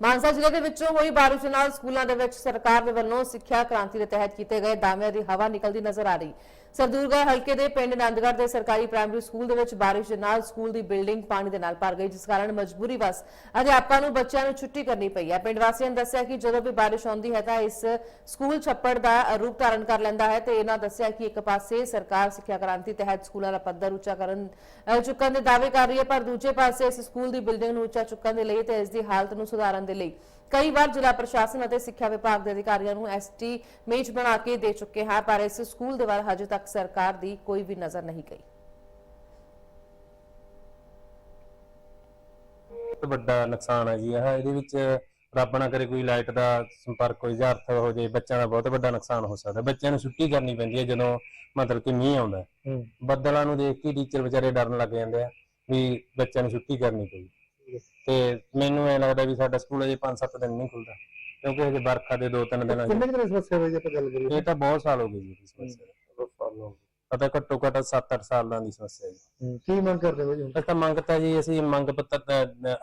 ਮਾਨਸਾ ਜ਼ਿਲ੍ਹੇ ਦੇ ਵਿੱਚੋਂ ਹੋਈ ਬਾਰਿਸ਼ ਨਾਲ ਸਕੂਲਾਂ ਦੇ ਵਿੱਚ ਸਰਕਾਰ ਦੇ ਵੱਲੋਂ ਸਿੱਖਿਆ ਕ੍ਰਾਂਤੀ ਦੇ ਤਹਿਤ ਕੀਤੇ ਗਏ ਦਾਅਵਿਆਂ ਦੀ ਹਵਾ ਨਿਕਲਦੀ ਨਜ਼ਰ ਆ ਰਹੀ। ਸਰਦੂਲਗੜ੍ਹ ਹਲਕੇ ਦੇ ਪਿੰਡ ਨੰਦਗੜ੍ਹ ਦੇ ਸਰਕਾਰੀ ਪ੍ਰਾਇਮਰੀ ਸਕੂਲ ਦੇ ਵਿੱਚ ਬਾਰਿਸ਼ ਦੇ ਨਾਲ ਸਕੂਲ ਦੀ ਬਿਲਡਿੰਗ ਪਾਣੀ ਦੇ ਨਾਲ ਭਰ ਗਈ, ਜਿਸ ਕਾਰਨ ਮਜਬੂਰੀ ਵਸ ਅਧਿਆਪਕਾਂ ਨੂੰ ਬੱਚਿਆਂ ਨੂੰ ਛੁੱਟੀ ਕਰਨੀ ਪਈ ਹੈ। ਪਿੰਡ ਵਾਸੀਆਂ ਨੇ ਦੱਸਿਆ ਕਿ ਜਦੋਂ ਵੀ ਬਾਰਿਸ਼ ਆਉਂਦੀ ਹੈ ਤਾਂ ਇਸ ਸਕੂਲ ਛੱਪੜ ਦਾ ਰੂਪ ਧਾਰਨ ਕਰ ਲੈਂਦਾ ਹੈ ਤੇ ਇਹਨਾਂ ਦੱਸਿਆ ਕਿ ਇੱਕ ਪਾਸੇ ਸਰਕਾਰ ਸਿੱਖਿਆ ਕ੍ਰਾਂਤੀ ਤਹਿਤ ਸਕੂਲਾਂ ਦਾ ਪੱਧਰ ਉੱਚਾ ਕਰਨ ਚੁੱਕਣ ਦੇ ਦਾਅਵੇ ਕਰ ਰਹੀ ਹੈ, ਪਰ ਦੂਜੇ ਪਾਸੇ ਇਸ ਸਕੂਲ ਦੀ ਬਿਲਡਿੰਗ ਨੂੰ ਉੱਚਾ ਚੁੱਕਣ ਦੇ ਲਈ ਤੇ ਇਸ ਦੀ ਹਾਲਤ ਨੂੰ ਸੁਧਾਰਨ ਦੇ ਲਈ ਕਈ ਵਾਰ ਜ਼ਿਲ੍ਹਾ ਪ੍ਰਸ਼ਾਸਨ ਅਤੇ ਸਿੱਖਿਆ ਵਿਭਾਗ ਦੇ ਅਧਿਕਾਰੀਆਂ ਨੂੰ ਐਸਟੀਮੇਟ ਬਣਾ ਕੇ ਦੇ ਚੁੱਕੇ ਹਾਂ, ਪਰ ਇਸ ਸਕੂਲ ਦੇ ਵੱਲ ਹਜੇ ਤੱਕ ਸਰਕਾਰ ਦੀ ਕੋਈ ਵੀ ਨਜ਼ਰ ਨਹੀਂ ਗਈ। ਵੱਡਾ ਨੁਕਸਾਨ ਹੈ ਜੀ ਇਹ। ਇਹਦੇ ਵਿੱਚ ਰੱਬ ਨਾ ਕਰੇ ਕੋਈ ਲਾਈਟ ਦਾ ਸੰਪਰਕ ਹੋਈ ਜਾਂ ਅਰਥ ਹੋ ਜਾਏ ਬੱਚਿਆਂ ਦਾ ਬਹੁਤ ਵੱਡਾ ਨੁਕਸਾਨ ਹੋ ਸਕਦਾ। ਬੱਚਿਆਂ ਨੂੰ ਛੁੱਟੀ ਕਰਨੀ ਪੈਂਦੀ ਹੈ ਜਦੋਂ ਮਤਲਬ ਕਿ ਮੀਂਹ ਆਉਂਦਾ ਹੈ। ਬੱਦਲਾਂ ਨੂੰ ਦੇਖ ਕੇ ਟੀਚਰ ਵਿਚਾਰੇ ਡਰਨ ਲੱਗ ਜਾਂਦੇ ਆ ਵੀ ਬੱਚਿਆਂ ਨੂੰ ਛੁੱਟੀ ਕਰਨੀ ਪਈ ਤੇ ਮੈਨੂੰ ਐ ਲੱਗਦਾ ਵੀ ਸਾਡਾ ਸਕੂਲ ਅਜੇ 5-7 ਦਿਨ ਨਹੀਂ ਖੁੱਲਦਾ ਕਿਉਂਕਿ ਹਜੇ ਵਰਖਾ ਦੇ 2-3 ਦਿਨ ਕਿੰਨੇ ਕੁ ਦਿਨ ਸਮੱਸਿਆ ਹੋਈ ਜੇ ਆਪਾਂ ਗੱਲ ਕਰੀਏ? ਇਹ ਤਾਂ ਬਹੁਤ ਸਾਲ ਹੋ ਗਏ ਜੀ ਇਸ ਸਮੱਸਿਆ ਪਤਾ ਘੱਟੋ ਘੱਟ 7-8 ਸਾਲਾਂ ਦੀ ਸਮੱਸਿਆ ਜੀ ਹੂੰ, ਕੀ ਮੰਗ ਕਰਦੇ ਹੋ ਜੀ ਹੁਣ? ਅਸੀਂ ਤਾਂ ਮੰਗ ਤਾਂ ਜੀ ਅਸੀਂ ਮੰਗ ਪੱਤਰ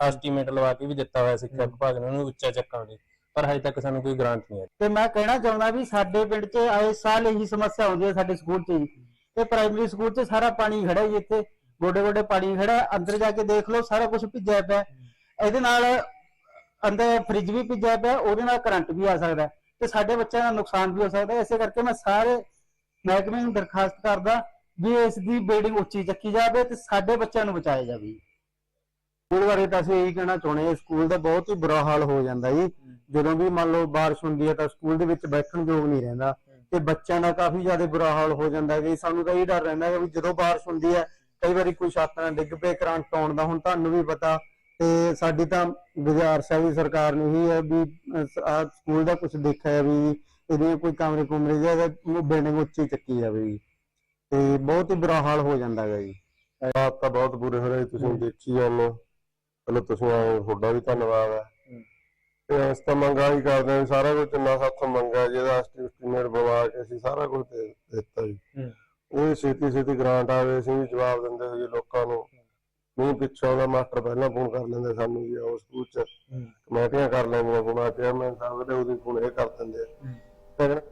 ਐਸਟੀਮੇਟ ਲਵਾ ਕੇ ਵੀ ਦਿੱਤਾ ਹੋਇਆ ਸਿੱਖਿਆ ਵਿਭਾਗ ਨੇ ਉਹਨੂੰ ਉੱਚਾ ਚੱਕਾਂਗੇ ਪਰ ਹਜੇ ਤੱਕ ਸਾਨੂੰ ਕੋਈ ਗ੍ਰਾਂਟ ਨਹੀਂ ਆਈ ਤੇ ਮੈਂ ਕਹਿਣਾ ਚਾਹੁੰਦਾ ਵੀ ਸਾਡੇ ਪਿੰਡ 'ਚ ਆਏ ਸਾਲ ਇਹੀ ਸਮੱਸਿਆ ਆਉਂਦੀ ਹੈ ਸਾਡੇ ਸਕੂਲ 'ਚ ਤੇ ਪ੍ਰਾਇਮਰੀ ਸਕੂਲ 'ਚ ਸਾਰਾ ਪਾਣੀ ਖੜਾ ਜੀ ਇੱਥੇ ਗੋਡੇ ਗੋਡੇ ਪਾਣੀ ਖੜਾ ਹੈ। ਅੰਦਰ ਜਾ ਕੇ ਦੇਖ ਲਓ ਸਾਰਾ ਕੁਝ ਭਿੱਜਿਆ ਪਿਆ ਹੈ। ਇਹਦੇ ਨਾਲ ਅੰਦਰ ਫ੍ਰਿਜ ਵੀ ਭਿੱਜਿਆ ਪਿਆ ਹੈ, ਉਹਦੇ ਨਾਲ ਕਰੰਟ ਵੀ ਆ ਸਕਦਾ ਹੈ ਤੇ ਸਾਡੇ ਬੱਚਿਆਂ ਦਾ ਨੁਕਸਾਨ ਵੀ ਹੋ ਸਕਦਾ ਹੈ। ਇਸੇ ਕਰਕੇ ਮੈਂ ਸਾਰੇ ਮਹਿਕਮੇ ਨੂੰ ਦਰਖਾਸਤ ਕਰਦਾ ਵੀ ਇਸ ਦੀ ਬਿਲਡਿੰਗ ਉੱਚੀ ਚੱਕੀ ਜਾਵੇ ਤੇ ਸਾਡੇ ਬੱਚਿਆਂ ਨੂੰ ਬਚਾਇਆ ਜਾਵੇ। ਸਕੂਲ ਬਾਰੇ ਤਾਂ ਅਸੀਂ ਇਹੀ ਕਹਿਣਾ ਚਾਹੁੰਦੇ ਹਾਂ, ਸਕੂਲ ਦਾ ਬਹੁਤ ਹੀ ਬੁਰਾ ਹਾਲ ਹੋ ਜਾਂਦਾ ਜੀ। ਜਦੋਂ ਵੀ ਮੰਨ ਲਓ ਬਾਰਿਸ਼ ਹੁੰਦੀ ਹੈ ਤਾਂ ਸਕੂਲ ਦੇ ਵਿੱਚ ਬੈਠਣ ਯੋਗ ਨਹੀਂ ਰਹਿੰਦਾ ਤੇ ਬੱਚਿਆਂ ਦਾ ਕਾਫੀ ਜ਼ਿਆਦਾ ਬੁਰਾ ਹਾਲ ਹੋ ਜਾਂਦਾ ਹੈ। ਕਿ ਸਾਨੂੰ ਤਾਂ ਇਹ ਡਰ ਰਹਿੰਦਾ ਹੈ ਵੀ ਜਦੋਂ ਬਾਰਿਸ਼ ਹੁੰਦੀ ਹੈ, ਕਈ ਵਾਰੀ ਕੋਈ ਛੱਤ ਨਾਲ ਡਿੱਗ ਪਏ, ਕਰੰਟ ਆਉਣ ਦਾ ਹੁਣ ਤੁਹਾਨੂੰ ਵੀ ਪਤਾ ਤੇ ਸਾਡੀ ਤਾਂ ਗੁਜ਼ਾਰਿਸ਼ ਹੈ ਵੀ ਸਰਕਾਰ ਨੂੰ ਹੀ ਹੈ ਵੀ ਸਕੂਲ ਦਾ ਕੁਝ ਦੇਖਿਆ ਜਾਵੇ ਵੀ ਇਹਦੇ ਕੋਈ ਕਮਰੇ ਕੁਮਰੇ ਜਾਂ ਬਿਲਡਿੰਗ ਉੱਚੀ ਚੱਕੀ ਜਾਵੇ ਜੀ। ਤੇ ਬਹੁਤ ਹੀ ਬੁਰਾ ਹਾਲ ਹੋ ਜਾਂਦਾ ਹੈ ਜੀ। ਹਾਲਾਤ ਤਾਂ ਬਹੁਤ ਬੁਰੇ ਹੋ ਰਹੇ ਤੁਸੀਂ ਦੇਖੀ ਜਾਂਦੇ ਹੋ ਚਲੋ ਤੁਸੀਂ ਆਏ ਤੁਹਾਡਾ ਵੀ ਧੰਨਵਾਦ ਹੈ। ਤੇ ਅਸੀਂ ਤਾਂ ਮੰਗਾ ਹੀ ਕਰਦੇ ਹਾਂ ਵੀ ਸਾਰਾ ਕੁਝ ਜਿੰਨਾ ਸਾਥੋਂ ਮੰਗਾ ਜਿਹਦਾ ਐਸਟੀਮੇਟ ਬਵਾ ਕੇ ਅਸੀਂ ਸਾਰਾ ਕੁਝ ਦੇ ਦਿੱਤਾ ਜੀ। ਉਹ ਛੇਤੀ ਛੇਤੀ ਗ੍ਰਾਂਟ ਆਵੇ ਅਸੀਂ ਵੀ ਜਵਾਬ ਦਿੰਦੇ ਹੋਈਏ ਲੋਕਾਂ ਨੂੰ। ਨਹੀਂ ਪਿੱਛੋਂ ਦਾ ਮਾਸਟਰ ਪਹਿਲਾਂ ਫੋਨ ਕਰ ਲੈਂਦੇ ਸਾਨੂੰ ਜੀ ਆਓ ਸਕੂਲ ਚ। ਕਮੇਟੀਆਂ ਕਰ ਲੈਂਦੀਆਂ ਫੋਨ ਚੇਅਰਮੈਨ ਸਾਹਿਬ ਦੇ ਉਹਦੀ ਫੋਨ ਇਹ ਕਰ ਦਿੰਦੇ ਆ। center